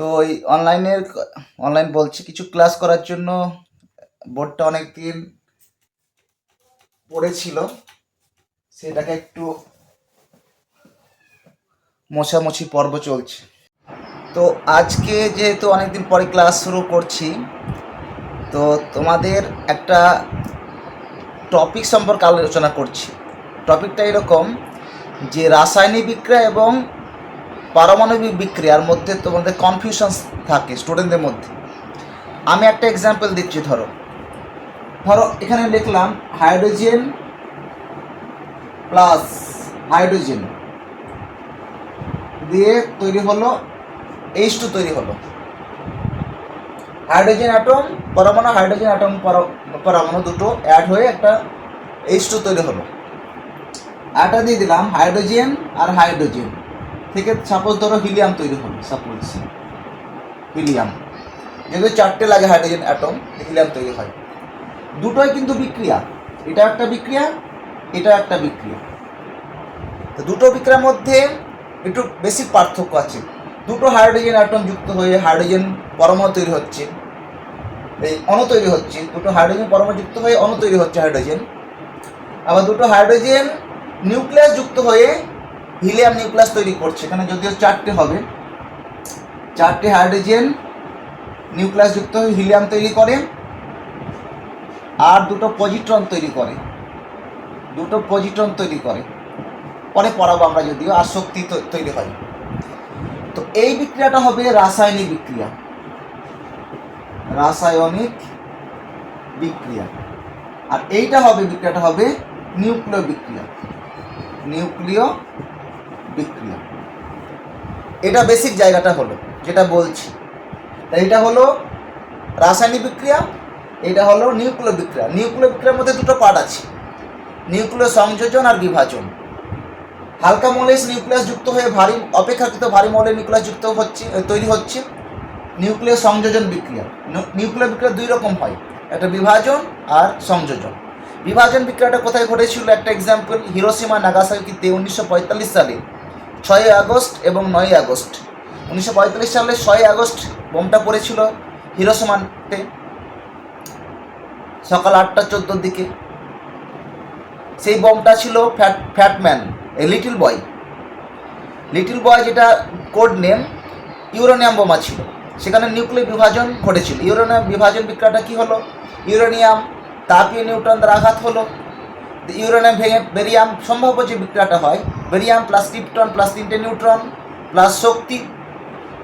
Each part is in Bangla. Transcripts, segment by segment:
তো ওই অনলাইনের অনলাইন বলছি, কিছু ক্লাস করার জন্য বোর্ডটা অনেক দিন পড়েছিল। সেটাকে একটু মোছামুছি পর্ব চলছে। তো আজকে যেহেতু অনেকদিন পরে ক্লাস শুরু করছি, তো তোমাদের একটা টপিক সম্পর্কে আলোচনা করছি। টপিকটা এরকম যে রাসায়নিক বিক্রিয়া এবং পারমাণবিক বিক্রিয়ার মধ্যে তোমাদের কনফিউশন থাকে স্টুডেন্টদের মধ্যে। আমি একটা এক্সাম্পল দিচ্ছি, ধরো। ধরো, এখানে লিখলাম হাইড্রোজেন প্লাস হাইড্রোজেন দিয়ে তৈরি হলো এইচ টু তৈরি হলো। হাইড্রোজেন অ্যাটম পরমাণু হাইড্রোজেন অ্যাটম পরমাণু দুটো অ্যাড হয়ে একটা এইচ টু তৈরি হলো। একটা দিয়ে দিলাম হাইড্রোজেন আর হাইড্রোজেন থেকে সাপোজ ধরো হিলিয়াম তৈরি হলো সাপোজ হিলিয়াম যেহেতু চারটে লাগে হাইড্রোজেন অ্যাটম হিলিয়াম তৈরি হয়। দুটোই কিন্তু বিক্রিয়া। এটা একটা বিক্রিয়া, এটা একটা বিক্রিয়া। তো দুটো বিক্রিয়ার মধ্যে একটু বেশি পার্থক্য আছে। দুটো হাইড্রোজেন অ্যাটম যুক্ত হয়ে হাইড্রোজেন পরমাণু তৈরি হচ্ছে, এই অণু তৈরি হচ্ছে। দুটো হাইড্রোজেন পরমাণু যুক্ত হয়ে অণু তৈরি হচ্ছে হাইড্রোজেন আবার দুটো হাইড্রোজেন নিউক্লিয়াস যুক্ত হয়ে হিলিয়াম নিউক্লিয়াস তৈরি করছে। এখানে যদিও চারটে হবে, চারটে হাইড্রোজেন নিউক্লিয়াস যুক্ত হয়ে হিলিয়াম তৈরি করে, আর দুটো পজিট্রন তৈরি করে, দুটো পজিট্রন তৈরি করে। পরে পড়াবো আমরা যদিও, আর শক্তি তৈরি হয়। তো এই বিক্রিয়াটা হবে রাসায়নিক বিক্রিয়া। রাসায়নিক বিক্রিয়া। আর এইটা হবে, বিক্রিয়াটা হবে নিউক্লিয় বিক্রিয়া। নিউক্লিয় বিক্রিয়া এটা বেসিক জায়গাটা হলো, যেটা বলছি। তাই এটা হলো রাসায়নিক বিক্রিয়া, এটা হলো নিউক্লিয় বিক্রিয়া। নিউক্লিয় বিক্রিয়ার মধ্যে দুটো পার্ট আছে। নিউক্লিয় সংযোজন আর বিভাজন। হালকা মৌলের নিউক্লিয়াস যুক্ত হয়ে ভারী, অপেক্ষাকৃত ভারী মৌলের নিউক্লিয়াস যুক্ত হচ্ছে তৈরি হচ্ছে নিউক্লিয় সংযোজন বিক্রিয়া। নিউ- নিউক্লিয় বিক্রিয়া দুই রকম হয়, একটা বিভাজন আর সংযোজন। বিভাজন বিক্রিয়াটা কোথায় ঘটেছিল? একটা এক্সাম্পল হিরোসীমা নাগাসাকিতে উনিশশো পঁয়তাল্লিশ সালে। ছয়ই আগস্ট এবং নয়ই আগস্ট। উনিশশো পঁয়তাল্লিশ সালে ছয়ই আগস্ট বোমটা পড়েছিল হিরোসীমাতে সকাল আটটা চোদ্দোর দিকে। সেই বোমটা ছিল fat, Fat Man, a little boy. Little boy যেটা কোড নেম, ইউরোনিয়াম বোমা ছিল। সেখানে নিউক্লিয় বিভাজন ঘটেছিল। ইউরোনিয়াম বিভাজন বিক্রিয়াটা কি হলো? ইউরেনিয়াম, তাপীয় নিউট্রন দ্বারা আঘাত হলো। ইউরেনিয়াম ভেঙে বেরিয়াম সম্ভাব্য যে বিক্রিয়াটা হয়, বেরিয়াম প্লাস ক্রিপ্টন প্লাস তিনটে নিউট্রন প্লাস শক্তি,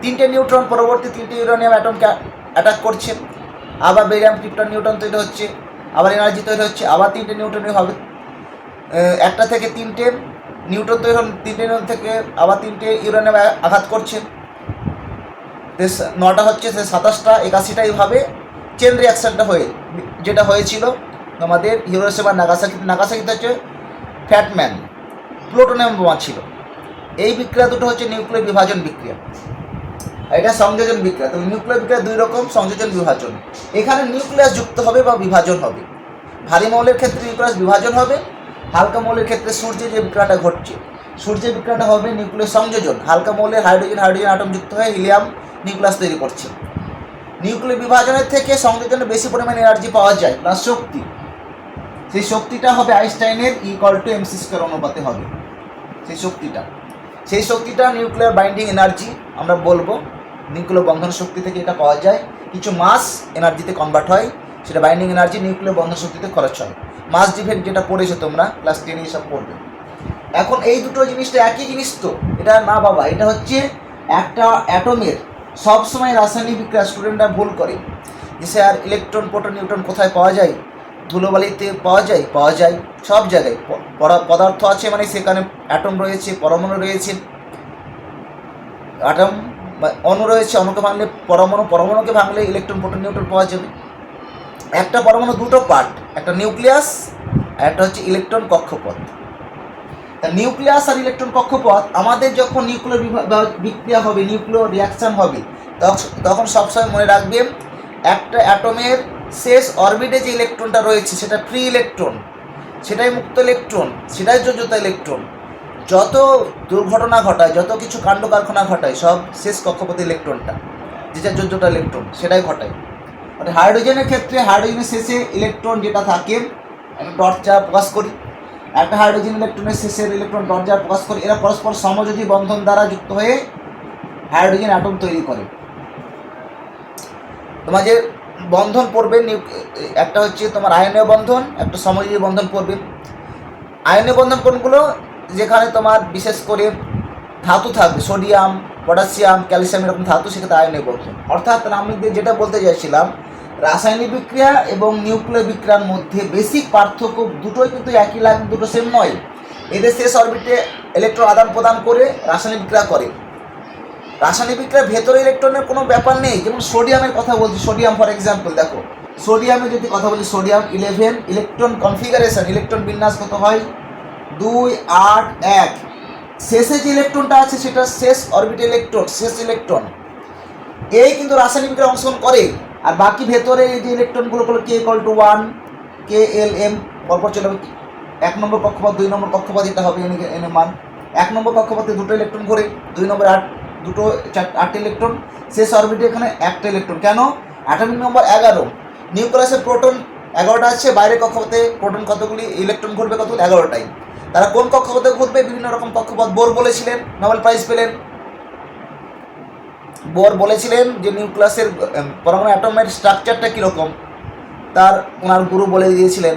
তিনটে নিউট্রন পরবর্তী তিনটে ইউরেনিয়াম অ্যাটমকে অ্যাটাক করছে। আবার বেরিয়াম ক্রিপ্টন নিউট্রন তৈরি হচ্ছে, আবার এনার্জি তৈরি হচ্ছে, আবার তিনটে নিউট্রনই হবে। একটা থেকে তিনটে নিউটন তৈরি তিনটে নিউটন থেকে আবার তিনটে ইউরেনিয়াম আঘাত করছে। নটা হচ্ছে সে সাতাশটা, একাশিটা এইভাবে চেন রিয়াকশানটা হয়ে যেটা হয়েছিল। আমাদের হিরোসীমা নাগাসাকি নাগাসাকিতে হচ্ছে ফ্যাটম্যান প্লোটোনিয়াম বোমা ছিল। এই বিক্রিয়া দুটো হচ্ছে নিউক্লিয় বিভাজন বিক্রিয়া। এটা সংযোজন বিক্রিয়া। তো নিউক্লিয় বিক্রিয়া দুই রকম, সংযোজন, বিভাজন। এখানে নিউক্লিয়াস যুক্ত হবে বা বিভাজন হবে। ভারী মৌলের ক্ষেত্রে নিউক্লিয়াস বিভাজন হবে, হালকা মৌলের ক্ষেত্রে সূর্যের যে বিক্রিয়াটা ঘটছে। সূর্যের বিক্রিয়াটা হবে নিউক্লিয় সংযোজন। হালকা মৌলের হাইড্রোজেন হাইড্রোজেন আটম যুক্ত হয়ে হিলিয়াম নিউক্লিয়াস তৈরি করছে। নিউক্লিয় বিভাজনের থেকে সংযোজনে বেশি পরিমাণে এনার্জি পাওয়া যায় প্লাস শক্তি। সেই শক্তিটা হবে আইনস্টাইনের ইকুয়াল টু এমসি স্কোয়ার অনুপাতে হবে। সেই শক্তিটা। সেই শক্তিটা নিউক্লিয়ার বাইন্ডিং এনার্জি, আমরা বলব। নিউক্লিয় বন্ধন শক্তি থেকে এটা পাওয়া যায়। কিছু মাস এনার্জিতে কনভার্ট হয়। সেটা বাইন্ডিং এনার্জি, নিউক্লিয় বন্ধন শক্তিতে খরচ হয়। মাস ডিফেক্ট যেটা পড়েছো তোমরা ক্লাস টেনে এসব পড়বে। এখন এই দুটো জিনিসটা একই জিনিস তো। এটা না বাবা, এটা হচ্ছে একটা অ্যাটমের সবসময় রাসায়নিক বিক্রিয়া স্টুডেন্টরা ভুল করে। যে স্যার ইলেকট্রন প্রোটন নিউট্রন কোথায় পাওয়া যায়? ধুলোবালিতে পাওয়া যায় পাওয়া যায় সব জায়গায়। পদার্থ আছে মানে সেখানে অ্যাটম রয়েছে, পরমাণু রয়েছে। অ্যাটম বা অণু রয়েছে, অণুকে ভাঙলে পরমাণু, পরমাণুকে ভাঙলে ইলেকট্রন প্রোটন নিউট্রন পাওয়া যাবে। একটা পরমাণু দুটো পার্ট একটা নিউক্লিয়াস আর একটা হচ্ছে ইলেকট্রন কক্ষপথ। তা নিউক্লিয়াস আর ইলেকট্রন কক্ষপথ আমাদের যখন নিউক্লিয়ার বিক্রিয়া হবে নিউক্লিয়ার রিয়াকশন হবে, তখ- তখন সবসময় মনে রাখবেন একটা অ্যাটমের শেষ অরবিটে যে ইলেকট্রনটা রয়েছে, সেটা ফ্রি ইলেকট্রন সেটাই মুক্ত ইলেকট্রন সেটাই যোজ্যতা ইলেকট্রন যত দুর্ঘটনা ঘটায়, যত কিছু কাণ্ড কারখানা ঘটায়, সব শেষ কক্ষপথে ইলেকট্রনটা যেটা যার যোগ্যতা ইলেকট্রন সেটাই ঘটায়। মানে হাইড্রোজেনের ক্ষেত্রে হাইড্রোজেনের শেষে ইলেকট্রন যেটা থাকে ডট চার প্রকাশ করি, একটা হাইড্রোজেন ইলেকট্রনের শেষের ইলেকট্রন চার প্রকাশ করি, এরা পরস্পর সমযোজী বন্ধন দ্বারা যুক্ত হয়ে হাইড্রোজেন অ্যাটম তৈরি করে। তোমার যে বন্ধন পড়বে একটা হচ্ছে তোমার আয়নীয় বন্ধন, একটা সমযোজী বন্ধন পড়বে। আয়নীয় বন্ধন কোনগুলো? যেখানে তোমার বিশেষ করে ধাতু থাকবে, সোডিয়াম, পটাশিয়াম, ক্যালসিয়াম এরকম ধাতু, সেক্ষেত্রে আয়নীয় বন্ধন। অর্থাৎ আমি যেটা বলতে চাইছিলাম, রাসায়নিক বিক্রিয়া এবং নিউক্লিয় বিক্রিয়ার মধ্যে বেসিক পার্থক্য দুটোই কিন্তু একই, লাইন দুটো সেম নয়। এদের শেষ অরবিটে ইলেকট্রন আদান প্রদান করে রাসায়নিক বিক্রিয়া করে। রাসায়নিক বিক্রিয়ার ভেতরে ইলেকট্রনের কোনো ব্যাপার নেই। যেমন সোডিয়ামের কথা বলছি সোডিয়াম ফর এক্সাম্পল দেখো। সোডিয়ামে যদি কথা বলি sodium eleven electron configuration electron বিন্যাস কত হয়? দুই, আট, এক। শেষে যে ইলেকট্রনটা আছে, সেটা শেষ অরবিট ইলেকট্রন শেষ ইলেকট্রন এই কিন্তু রাসায়নিক বিক্রিয়া অংশগ্রহণ করে। আর বাকি ভেতরে এই যে ইলেকট্রনগুলো হলো K call two one K L M পরপর চলে এক নম্বর কক্ষপথ, দুই নম্বর কক্ষপথ, এটা হবে এন মান। এক নম্বর কক্ষপথে দুটো ইলেকট্রন ঘোরে, দুই নম্বর আট। দুটো আটটা ইলেকট্রন শেষ অরবিটে এখানে একটা ইলেকট্রন কেন? অ্যাটমিক নম্বর এগারো। নিউক্লিয়াসের প্রোটন এগারোটা আছে বাইরে কক্ষপথে প্রোটন কতগুলি? ইলেকট্রন ঘুরবে কতগুলি এগারোটাই। তারা কোন কক্ষপথে ঘুরবে বিভিন্ন রকম কক্ষপথ। বোর বলেছিলেন, নোবেল প্রাইজ পেলেন। বোর বলেছিলেন যে নিউক্লিয়াসের পরমাণু অ্যাটমের স্ট্রাকচারটা কীরকম? তার ওনার গুরু বলে দিয়েছিলেন।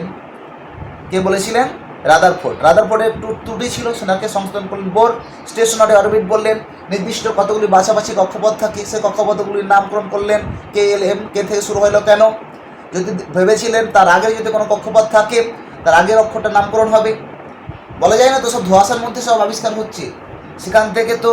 কে বলেছিলেন? রাদারফোর্ড। একটু ত্রুটি ছিল সেটাকে সংশোধন করলেন বোর। স্টেশনারি অরবিট বললেন, নির্দিষ্ট কতগুলি বাছাবাছি কক্ষপথ থাকে, সে কক্ষপথগুলির নামকরণ করলেন। কে এল এম, কে থেকে শুরু হলো কেন? যদি ভেবেছিলেন তার আগে যদি কোনো কক্ষপথ থাকে, তার আগের অক্ষরটা নামকরণ হবে। বলা যায় না তো সব ধোঁয়াশার মধ্যে সব আবিষ্কার হচ্ছে। সেখান থেকে তো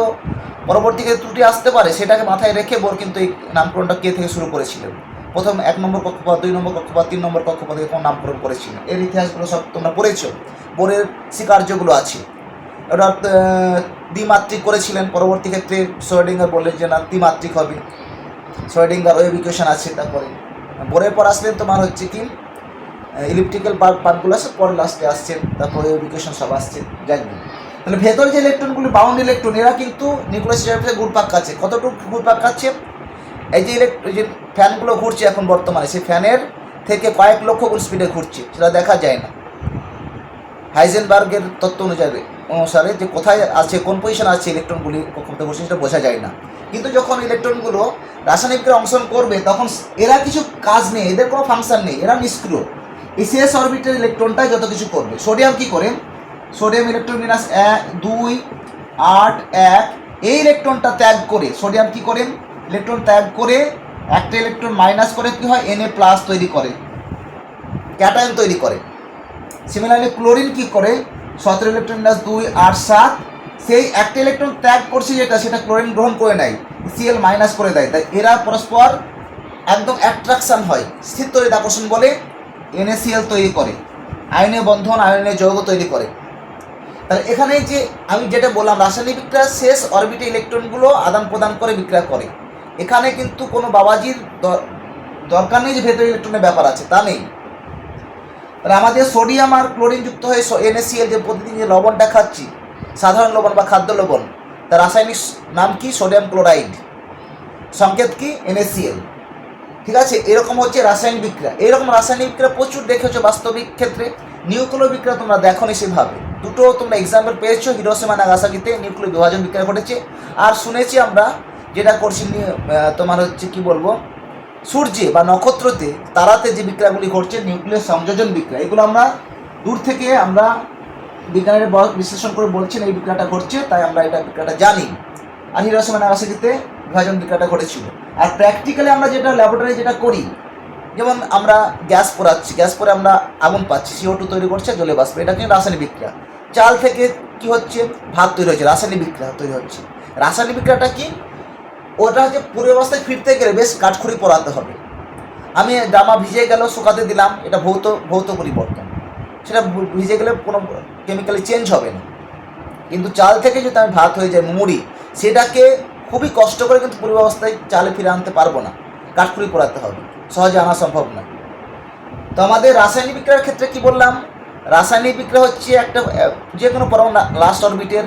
পরবর্তীকে ত্রুটি আসতে পারে, সেটাকে মাথায় রেখে বোর কিন্তু এই নামকরণটা কে থেকে শুরু করেছিলেন? প্রথম এক নম্বর কক্ষপথ দুই নম্বর কক্ষপথ তিন নম্বর কক্ষপথ এরকম নামকরণ করেছিলেন এর ইতিহাসগুলো সব তোমরা পড়েছো? বোরের স্বীকার্যগুলো আছে। ওটা দ্বিমাত্রিক করেছিলেন। পরবর্তী ক্ষেত্রে সোয়েডিঙ্গার বললেন যে, না, দ্বিমাত্রিক হবে। সোয়েডিঙ্গার ওয়েভ ইকুয়েশন আছে তারপরে। বোরের পর আসলেন তোমার হচ্ছে কি? ইলেকট্রিক্যাল পার্ট পার্টগুলো আছে, পরে লাস্টে আসছে তারপরে ওয়েভ ইকুয়েশন সব আসছে। যাই। তাহলে ভেতরে যে ইলেকট্রনগুলি বাউন্ড ইলেকট্রন এরা কিন্তু নিউক্লিয়াস হিসাবে ঘুরপাক খাচ্ছে। কতটুকু ঘুরপাক খাচ্ছে? এই যে ইলেকট্র যে ফ্যানগুলো ঘুরছে এখন বর্তমানে। সেই ফ্যানের থেকে কয়েক লক্ষ গুণ স্পিডে ঘুরছে, সেটা দেখা যায় না। হাইজেনবার্গের তত্ত্ব অনুযায়ী, অনুসারে যে কোথায় আছে, কোন পজিশন আছে ইলেকট্রনগুলি, কক্ষপথে ঘুরছে সেটা বোঝা যায় না। কিন্তু যখন ইলেকট্রনগুলো রাসায়নিক অংশগ্রহণ করবে, তখন এরা কিছু কাজ নেই, এদের কোনো ফাংশন নেই, এরা নিষ্ক্রিয়। শেষ অরবিটের ইলেকট্রনটাই যত কিছু করবে। সোডিয়াম কি করে? সোডিয়াম ইলেকট্রন বিন্যাস এক, দুই, আট, এক, এই ইলেকট্রনটা ত্যাগ করে, সোডিয়াম কি করেন ইলেকট্রন ত্যাগ করে একটা ইলেকট্রন মাইনাস করে কি হয়? এনএ প্লাস তৈরি করে। ক্যাটায়ন তৈরি করে। সিমিলারলি ক্লোরিন কি করে? সতেরো ইলেকট্রন প্লাস দুই আট সাত। সেই একটা ইলেকট্রন ত্যাগ করছে যেটা, সেটা ক্লোরিন গ্রহণ করে নেয়। সিএল মাইনাস করে দেয়। তাই এরা পরস্পর একদম অ্যাট্রাকশন হয়। স্থির তৈরি আকর্ষণ বলে এনএসিএল তৈরি করে। আয়নীয় বন্ধন আয়নীয় যৌগ তৈরি করে। তাহলে এখানে যে আমি যেটা বললাম, রাসায়নিক বিক্রিয়া শেষ অরবিটে ইলেকট্রনগুলো আদান প্রদান করে বিক্রিয়া করে। এখানে কিন্তু কোনো বাবাজির দরকার নেই যে ভেতরে ইলেকট্রনের ব্যাপার আছে, তা নেই। আর আমাদের সোডিয়াম আর ক্লোরিন যুক্ত হয়ে এনএসিএল যে প্রতিদিন যে লবণটা খাচ্ছি সাধারণ লবণ বা খাদ্য লবণ তার রাসায়নিক নাম কি? Sodium chloride. সংকেত কি? এনএসিএল ঠিক আছে? এরকম হচ্ছে রাসায়নিক বিক্রিয়া। এরকম রাসায়নিক বিক্রিয়া প্রচুর দেখেছ বাস্তবিক ক্ষেত্রে। নিউক্লিয় বিক্রিয়া তোমরা দেখো নি সেভাবে। দুটো তোমরা এক্সাম্পল পেয়েছ হিরোসীমা নাগাসাকিতে নিউক্লিয় বিভাজন বিক্রিয়া ঘটেছে। আর শুনেছি আমরা যেটা করছি তোমার হচ্ছে কি বলব? সূর্যে বা নক্ষত্রতে তারাতে যে বিক্রিয়াগুলি ঘটছে, নিউক্লিয়াস, সংযোজন বিক্রিয়া, এগুলো আমরা দূর থেকে আমরা বিজ্ঞানের বিশ্লেষণ করে বলছেন এই বিক্রিয়াটা ঘটছে, তাই আমরা এটা বিক্রিয়াটা জানি। আর হিরোসীমা নাগাসাকিতে বিভাজন বিক্রিয়াটা ঘটেছিল। আর প্র্যাকটিক্যালি আমরা যেটা ল্যাবরেটরি যেটা করি, যেমন আমরা গ্যাস পোড়াচ্ছি, গ্যাস পরে আমরা আগুন পাচ্ছি সিও টু তৈরি করছে জলে বাষ্প, এটা কিন্তু রাসায়নিক বিক্রিয়া। চাল থেকে কি হচ্ছে? ভাত তৈরি হচ্ছে, রাসায়নিক বিক্রিয়া তৈরি হচ্ছে। রাসায়নিক বিক্রিয়াটা কি? ওটা হচ্ছে পুরো অবস্থায় ফিরতে গেলে বেশ কাঠখড়ি পরাতে হবে। আমি জামা ভিজে গেল শুকাতে দিলাম, এটা ভৌত ভৌত পরিবর্তন। সেটা ভিজে গেলে কোনো কেমিক্যালি চেঞ্জ হবে না। কিন্তু চাল থেকে যদি আমি ভাত হয়ে যায়, মুড়ি, সেটাকে খুবই কষ্ট করে কিন্তু পূর্ব অবস্থায় চালে ফিরে আনতে পারব না। কাঠখড়ি পরাতে হবে। সহজে আনা সম্ভব নয়। তো আমাদের রাসায়নিক বিক্রিয়ার ক্ষেত্রে কি বললাম? রাসায়নিক বিক্রিয়া হচ্ছে একটা যে কোনো পরমাণু লাস্ট অরবিটের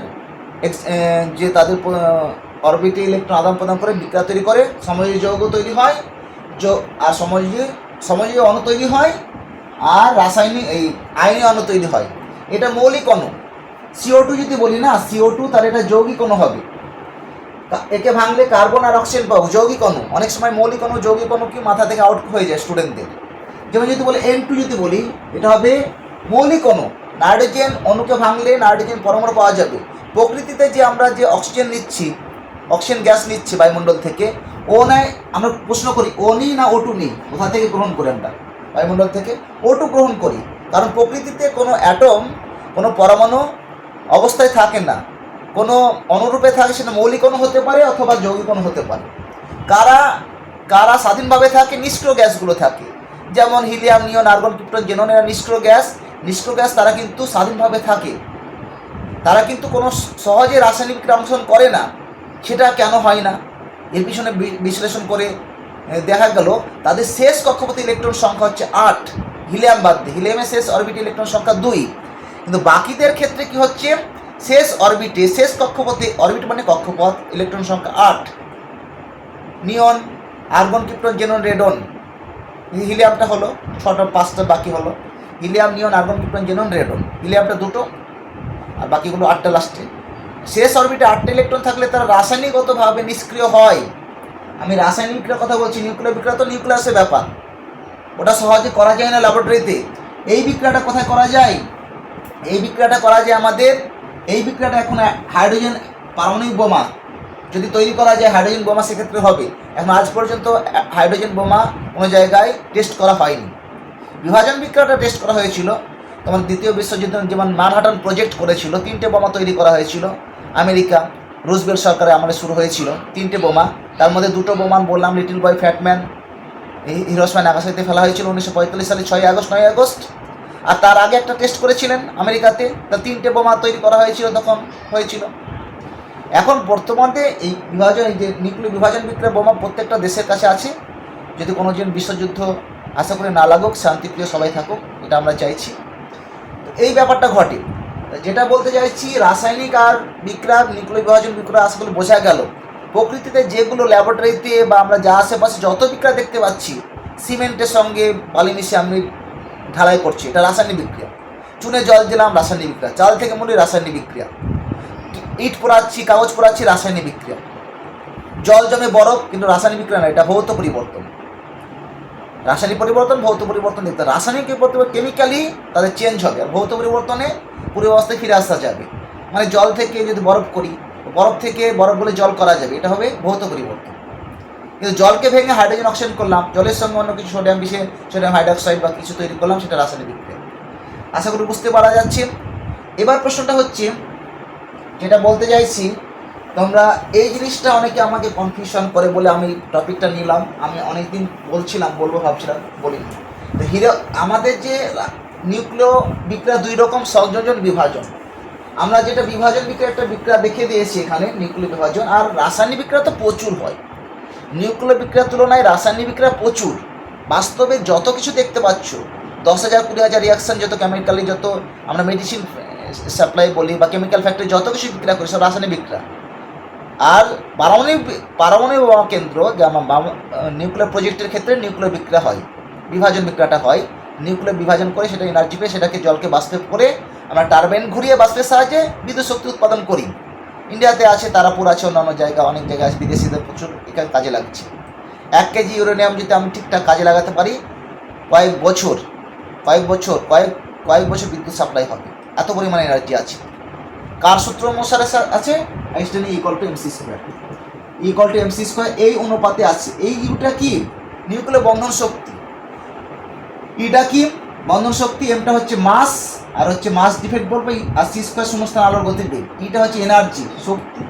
যে তাদের অরবিটে ইলেকট্রন আদান প্রদান করে বিক্রিয়া তৈরি করে, সমযোজী যৌগ তৈরি হয়, যৌ- আর সমযোজী সমযোজী অণু তৈরি হয়, আর রাসায়নিক, এই আয়নীয় অণু তৈরি হয়। এটা মৌলিক অণু। সিও টু যদি বলি না সিও টু তাহলে এটা যৌগিক অণু হবে। একে ভাঙলে কার্বন আর অক্সিজেন পাবো, যৌগিক অণু। অনেক সময় মৌলিক অণু, যৌগিক অণু কি মাথা থেকে আউট হয়ে যায় স্টুডেন্টদের যেমন যদি বলি এন টু যদি বলি, এটা হবে মৌলিক অণু। নাইট্রোজেন অণুকে ভাঙলে নাইট্রোজেন পরমাণু পাওয়া যাবে। প্রকৃতিতে যে আমরা যে অক্সিজেন নিচ্ছি অক্সিজেন গ্যাস নিচ্ছে বায়ুমণ্ডল থেকে। ও নেয়, আমরা প্রশ্ন করি, ও নিই না ও টু নিই? কোথা থেকে গ্রহণ করি আমরা? বায়ুমণ্ডল থেকে ওটু গ্রহণ করি। কারণ প্রকৃতিতে কোনো অ্যাটম কোনো পরমাণু অবস্থায় থাকে না। কোনো অনুরূপে থাকে, সেটা মৌলিক অণু হতে পারে অথবা যৌগিক অণু হতে পারে। কারা কারা স্বাধীনভাবে থাকে? নিষ্ক্রিয় গ্যাসগুলো থাকে। যেমন helium, neon, argon, krypton xenon এরা নিষ্ক্রিয় গ্যাস। নিষ্ক্রিয় গ্যাস তারা কিন্তু স্বাধীনভাবে থাকে। তারা কিন্তু কোনো সহজে রাসায়নিক বিক্রিয়া অংশগ্রহণ করে না। সেটা কেন হয় না? এর পিছনে বিশ্লেষণ করে দেখা গেল, তাদের শেষ কক্ষপথে ইলেকট্রন সংখ্যা হচ্ছে আট। হিলিয়াম বাদ দিয়ে হিলিয়ামের শেষ অরবিটে ইলেকট্রন সংখ্যা দুই। কিন্তু বাকিদের ক্ষেত্রে কি হচ্ছে? শেষ অরবিটে, শেষ কক্ষপথে, অরবিট মানে কক্ষপথ, ইলেকট্রন সংখ্যা আট। Neon, argon krypton xenon radon. হিলিয়ামটা হলো, ছটা, পাঁচটা বাকি হলো। Helium, neon, argon krypton xenon radon. হিলিয়ামটা দুটো, আর বাকিগুলো আটটা লাস্টে। শেষ অরবিটে আটটা ইলেকট্রন থাকলে তারা রাসায়নিকগতভাবে নিষ্ক্রিয় হয়। আমি রাসায়নিক বিক্রিয়ার কথা বলছি নিউক্লিয়ার বিক্রিয়া তো নিউক্লিয়াসের ব্যাপার। ওটা সহজে করা যায় না ল্যাবরেটরিতে এই বিক্রিয়াটা কোথায় করা যায়? এই বিক্রিয়াটা করা যায় আমাদের, এই বিক্রিয়াটা এখন হাইড্রোজেন পারমাণবিক বোমা। যদি তৈরি করা যায় হাইড্রোজেন বোমা, সেক্ষেত্রে হবে। এখন আজ পর্যন্ত হাইড্রোজেন বোমা কোনো জায়গায় টেস্ট করা হয়নি। বিভাজন বিক্রিয়াটা টেস্ট করা হয়েছিল। যেমন দ্বিতীয় বিশ্বযুদ্ধ যেমন মানহাটন প্রজেক্ট করেছিল, তিনটে বোমা তৈরি করা হয়েছিল। আমেরিকা রুজবেল সরকারে আমাদের শুরু হয়েছিল তিনটে বোমা। তার মধ্যে দুটো বোমা বললাম লিটিল বয় ফ্যাটম্যান হিরোসম্যান নাগাসাকিতে ফেলা হয়েছিল উনিশশো পঁয়তাল্লিশ সালে ছয় আগস্ট নয় আগস্ট। আর তার আগে একটা টেস্ট করেছিলেন আমেরিকাতে, তা তিনটে বোমা তৈরি করা হয়েছিল তখন, হয়েছিল। এখন বর্তমানে এই বিভাজন, এই যে নিউক্লিয় বিভাজন বিক্রিয়া বোমা প্রত্যেকটা দেশের কাছে আছে। যদি কোনো দিন বিশ্বযুদ্ধ আশা করি না লাগুক, শান্তিপ্রিয় সবাই থাকুক, এটা আমরা চাইছি। এই ব্যাপারটা ঘটে। যেটা বলতে চাইছি, রাসায়নিক আর বিক্রিয়া নিউক্লিয় বিভাজন বিক্রিয়া আশা করি বোঝা গেল। প্রকৃতিতে যেগুলো ল্যাবরেটরিতে বা আমরা যা আশেপাশে যত বিক্রিয়া দেখতে পাচ্ছি, সিমেন্টের সঙ্গে বালি মিশে আমি ঢালাই করছি। এটা রাসায়নিক বিক্রিয়া। চুনে জল দিলাম, রাসায়নিক বিক্রিয়া। চাল থেকে মুড়ি, রাসায়নিক বিক্রিয়া। ইট পোড়াচ্ছি, কাগজ পোড়াচ্ছি, রাসায়নিক বিক্রিয়া। জল জমে বরফ, কিন্তু রাসায়নিক বিক্রিয়া না, এটা ভৌত পরিবর্তন। রাসায়নিক পরিবর্তন, ভৌত পরিবর্তন দেখতে রাসায়নিক পরিবর্তন কেমিক্যালি তাদের চেঞ্জ হবে। আর ভৌত পরিবর্তনে পূর্বাবস্থায় ফিরে আসা যাবে। মানে জল থেকে যদি বরফ করি, বরফ থেকে বরফ বলে জল করা যাবে। এটা হবে ভৌত পরিবর্তন। কিন্তু জলকে ভেঙে হাইড্রোজেন অক্সিজেন করলাম, জলের সঙ্গে অন্য কিছু সোডিয়াম মিশিয়ে সোডিয়াম হাইড্রক্সাইড বা কিছু তৈরি করলাম, সেটা রাসায়নিক বিক্রিয়া। আশা করি বুঝতে পারা যাচ্ছে। এবার প্রশ্নটা হচ্ছে, যেটা বলতে চাইছি, তোমরা এই জিনিসটা অনেকে আমাকে কনফিউশন করে বলে আমি টপিকটা নিলাম, আমি অনেকদিন বলছিলাম, বলব, ভাবছিলাম, বলিনি। তো হিরো, আমাদের যে নিউক্লিয় বিক্রিয়া দুই রকম সংযোজন বিভাজন। আমরা যেটা বিভাজন বিক্রিয়া একটা বিক্রিয়া দেখে দিয়েছি এখানে, নিউক্লিয় বিভাজন, আর রাসায়নিক বিক্রিয়া তো প্রচুর হয়। নিউক্লিয় বিক্রিয়ার তুলনায় রাসায়নিক বিক্রিয়া প্রচুর। বাস্তবে যত কিছু দেখতে পাচ্ছ, দশ হাজার, কুড়ি হাজার রিয়াকশন যত কেমিক্যালি যত আমরা মেডিসিন সাপ্লাই বলি বা কেমিক্যাল ফ্যাক্টরি যত কিছু বিক্রিয়া করি, সব রাসায়নিক বিক্রিয়া। আর পারমাণবিক পারমাণবিক বোমা কেন্দ্র, যেমন নিউক্লিয়ার প্রজেক্টের ক্ষেত্রে নিউক্লিয়ার বিক্রিয়া হয়, বিভাজন বিক্রিয়াটা হয়। নিউক্লিয়ার বিভাজন করে সেটা এনার্জি পেয়ে সেটাকে জলকে বাষ্পে করে আমরা টারবাইন ঘুরিয়ে বাষ্পের সাহায্যে বিদ্যুৎ শক্তি উৎপাদন করি। ইন্ডিয়াতে আছে, তারাপুর আছে, অন্যান্য জায়গা অনেক জায়গায় আছে, বিদেশিদের প্রচুর কাজে লাগছে। এক কেজি ইউরেনিয়াম যদি আমি ঠিকঠাক কাজে লাগাতে পারি, কয়েক বছর কয়েক বছর, কয়েক কয়েক বছর বিদ্যুৎ সাপ্লাই হবে। এত পরিমাণে এনার্জি আছে। কার সূত্র অনুসারে আছে? Einstein equal to MC square equal to MC square এই অনুপাতে আছে। এই ইউটা কি? নিউক্লিয় বন্ধন শক্তি। ইটা কি? বন্ধন শক্তি এমটা হচ্ছে মাস, আর হচ্ছে মাস ডিফেক্ট বলব আর সি স্কোয়ার শূন্যস্থান আলোর গতির বেগ। ইটা হচ্ছে এনার্জি, শক্তি।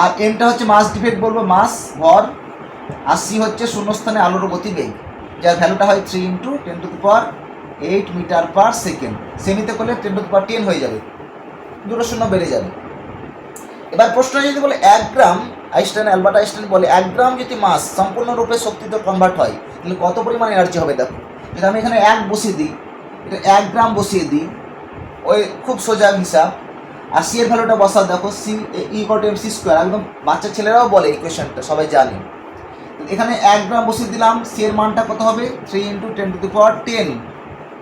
আর এমটা হচ্ছে মাস ডিফেক্ট বলব মাস, ভর। আর সি হচ্ছে শূন্যস্থানে আলোর গতিবেগ যার ভ্যালুটা হয় three into ten to power eight meter per second সেমিতে করলে টেন টু পাওয়ার টেন হয়ে যাবে, দুটো শূন্য বেড়ে যাবে। এবার প্রশ্ন যদি বলে এক গ্রাম, আইনস্টাইন, অ্যালবার্ট আইনস্টাইন বলে, এক গ্রাম যদি মাস সম্পূর্ণরূপে শক্তিতে কনভার্ট হয় তাহলে কত পরিমাণ এনার্জি হবে দেখো? যদি আমি এখানে এক বসিয়ে দিই, এটা এক গ্রাম বসিয়ে দিই, ওই খুব সোজা হিসাব। আর সি এর ভ্যালুটা বসা দেখো C equal to M C square একদম বাচ্চা ছেলেরাও বলে ইকুয়েশনটা সবাই জানে। এখানে এক গ্রাম বসিয়ে দিলাম সি এর মানটা কত হবে? Three into ten to the power ten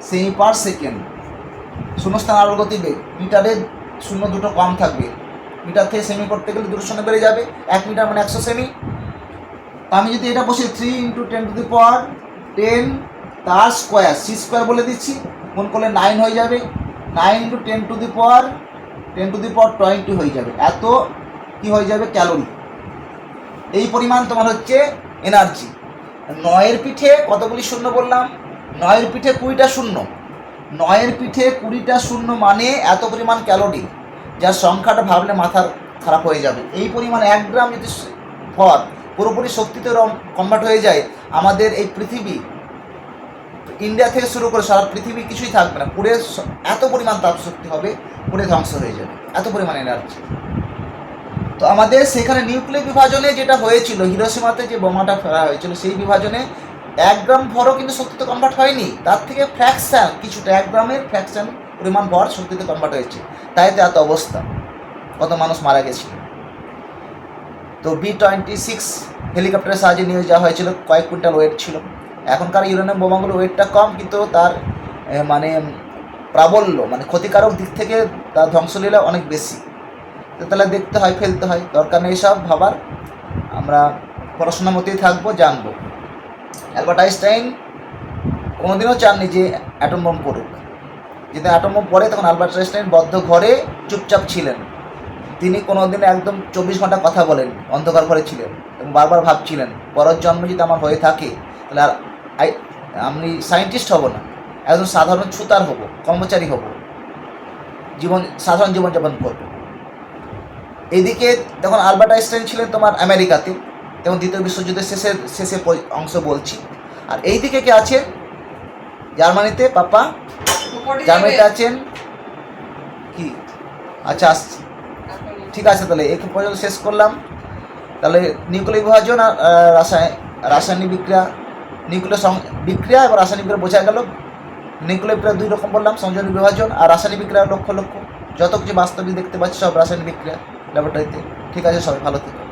semi per second শূন্যস্থান আলোর গতিবেগ মিটারে শূন্য দুটো কম থাকবে। মিটার থেকে সেমি করতে গেলে দুটো শূন্য বেড়ে যাবে, এক মিটার মানে একশো সেমি আমি যদি এটা বসি three into ten to the power ten তার স্কোয়ার সি স্কোয়ার বলে দিচ্ছি মন করলে নাইন হয়ে যাবে nine into ten to the power ten to the power twenty হয়ে যাবে। এত কি হয়ে যাবে? ক্যালোরি এই পরিমাণ তোমার হচ্ছে এনার্জি নয়ের পিঠে কতগুলি শূন্য বললাম? নয়ের পিঠে কুড়িটা শূন্য। নয়ের পিঠে কুড়িটা শূন্য মানে এত পরিমাণ ক্যালোরি যার সংখ্যাটা ভাবলে মাথার খারাপ হয়ে যাবে। এই পরিমাণ এক গ্রাম যদি ভর পুরোপুরি শক্তিতে কনভার্ট হয়ে যায়, আমাদের এই পৃথিবী ইন্ডিয়া থেকে শুরু করে সারা পৃথিবী কিছুই থাকবে না। পুরে এত পরিমাণ তাপশক্তি হবে, পুরে ধ্বংস হয়ে যাবে। এত পরিমাণ এনার্জি তো আমাদের সেখানে নিউক্লিয় বিভাজনে যেটা হয়েছিল, হিরোসীমাতে যে বোমাটা ফেলা হয়েছিল, সেই বিভাজনে এক গ্রাম ভরও কিন্তু শক্তিতে কনভার্ট হয়নি। তার থেকে ফ্র্যাকশন কিছুটা এক গ্রামের ফ্র্যাকশন পরিমাণ ভর শক্তিতে কনভার্ট হয়েছে। তাই তো এত অবস্থা। কত মানুষ মারা গেছিল। তো বি টোয়েন্টি সিক্স হেলিকপ্টারের সাহায্যে নিয়ে যাওয়া হয়েছিল, কয়েক কুইন্টাল ওয়েট ছিল। এখনকার ইউরেনিয়াম বোমাগুলো ওয়েটটা কম, কিন্তু তার মানে প্রাবল্য মানে ক্ষতিকারক দিক থেকে তার ধ্বংসলীলা অনেক বেশি। তাহলে দেখতে হয়, ফেলতে হয়, দরকার নেই সব ভাবার। আমরা পড়াশোনার মধ্যেই থাকব, জানব। অ্যালবার্ট আইনস্টাইন কোনোদিনও চাননি যে অ্যাটম বোম পড়ুক। যদি অ্যাটম বোম পড়ে, তখন অ্যালবার্ট আইনস্টাইন বদ্ধ ঘরে চুপচাপ ছিলেন। তিনি কোনোদিন একদম চব্বিশ ঘণ্টা কথা বলেন অন্ধকার ঘরে ছিলেন এবং বারবার ভাবছিলেন পরের জন্ম যদি আমার হয়ে থাকে তাহলে আর আমি সায়েন্টিস্ট হব না একজন সাধারণ ছুতার হব কর্মচারী হব জীবন সাধারণ জীবনযাপন করব। এদিকে তখন আলবার্ট আইনস্টাইন ছিলেন তোমার আমেরিকাতে এবং দ্বিতীয় বিশ্বযুদ্ধের শেষের শেষে অংশ বলছি। আর এই দিকে কে আছেন? জার্মানিতে পাপা জার্মানিতে আছেন কি? আচ্ছা আসছি ঠিক আছে, তাহলে এই পর্যন্ত শেষ করলাম? তাহলে নিউক্লিয় বিভাজন আর রাসায়নিক রাসায়ন রাসায়নিক বিক্রিয়া, নিউক্লিয় বিক্রিয়া এবং রাসায়নিক বিক্রিয়া বোঝা গেল। নিউক্লিয় বিক্রিয়া দুই রকম বললাম, সংযোজনী বিভাজন আর রাসায়নিক বিক্রিয়া লক্ষ্য লক্ষ্য যত কিছু বাস্তবিক দেখতে পাচ্ছি সব রাসায়নিক বিক্রিয়া ল্যাবরেটরিতে। ঠিক আছে, সবাই ভালো থেকো।